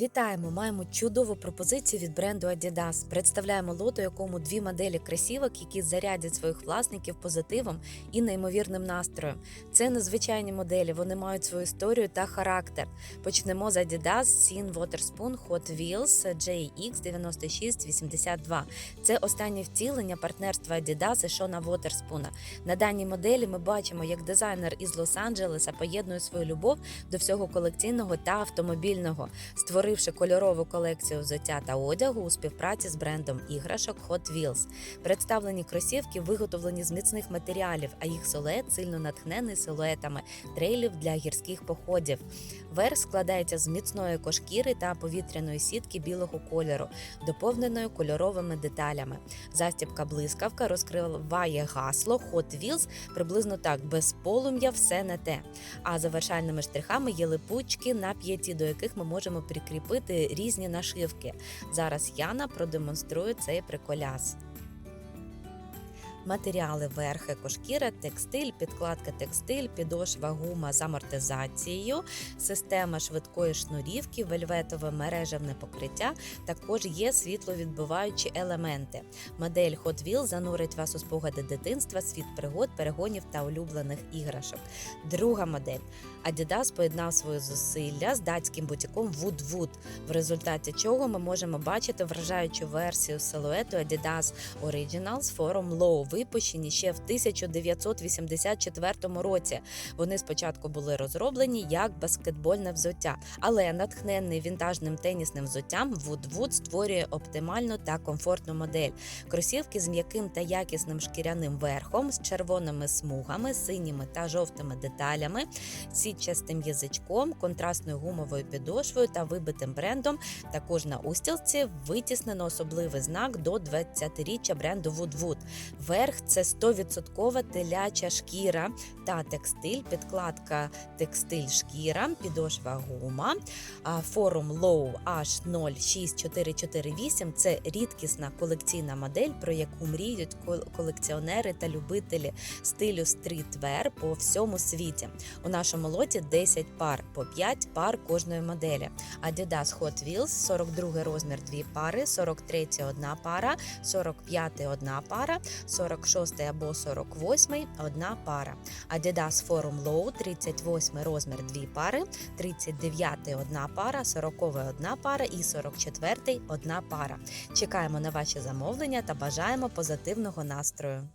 Вітаємо! Маємо чудову пропозицію від бренду Adidas. Представляємо лот, якому дві моделі кросівок, які зарядять своїх власників позитивом і неймовірним настроєм. Це незвичайні моделі, вони мають свою історію та характер. Почнемо з Adidas Sin Waterspoon Hot Wheels JX 9682. Це останнє втілення партнерства Adidas і Шона Вотерспуна. На даній моделі ми бачимо, як дизайнер із Лос-Анджелеса поєднує свою любов до всього колекційного та автомобільного, створивши кольорову колекцію взуття та одягу у співпраці з брендом іграшок Hot Wheels. Представлені кросівки виготовлені з міцних матеріалів, а їх силует сильно натхнений силуетами трейлів для гірських походів. Верх складається з міцної кошкіри та повітряної сітки білого кольору, доповненої кольоровими деталями. Застібка блискавка розкриває гасло Hot Wheels приблизно так: без полум'я все не те. А завершальними штрихами є липучки на п'яті, до яких ми можемо прикріпити різні нашивки. Зараз Яна продемонструє цей приколяс. Матеріали верх екошкіра, текстиль, підкладка текстиль, підошва гума з амортизацією, система швидкої шнурівки, вельветове мережевне покриття. Також є світловідбиваючі елементи. Модель Hot Wheels занурить вас у спогади дитинства, світ пригод, перегонів та улюблених іграшок. Друга модель. Adidas поєднав свої зусилля з датським бутіком Wood Wood, в результаті чого ми можемо бачити вражаючу версію силуету Adidas Originals Forum Low, випущені ще в 1984 році. Вони спочатку були розроблені як баскетбольне взуття, але натхнений вінтажним тенісним взуттям Wood створює оптимальну та комфортну модель. Кросівки з м'яким та якісним шкіряним верхом, з червоними смугами, синіми та жовтими деталями, сітчастим язичком, контрастною гумовою підошвою та вибитим брендом. Також на устілці витіснено особливий знак до 20-річчя бренду Wood Wood. Верх це 100% теляча шкіра та текстиль, підкладка текстиль шкіра, підошва гума. Форум Low H06448 це рідкісна колекційна модель, про яку мріють колекціонери та любителі стилю стрітвер по всьому світі. У нашому лоті 10 пар, по 5 пар кожної моделі. Adidas Hot Wheels 42 розмір 2 пари, 43 одна пара, 45 одна пара, 46 або 48 одна пара. Adidas Forum Low 38 розмір 2 пари, 39 одна пара, 40 одна пара і 44 одна пара. Чекаємо на ваші замовлення та бажаємо позитивного настрою.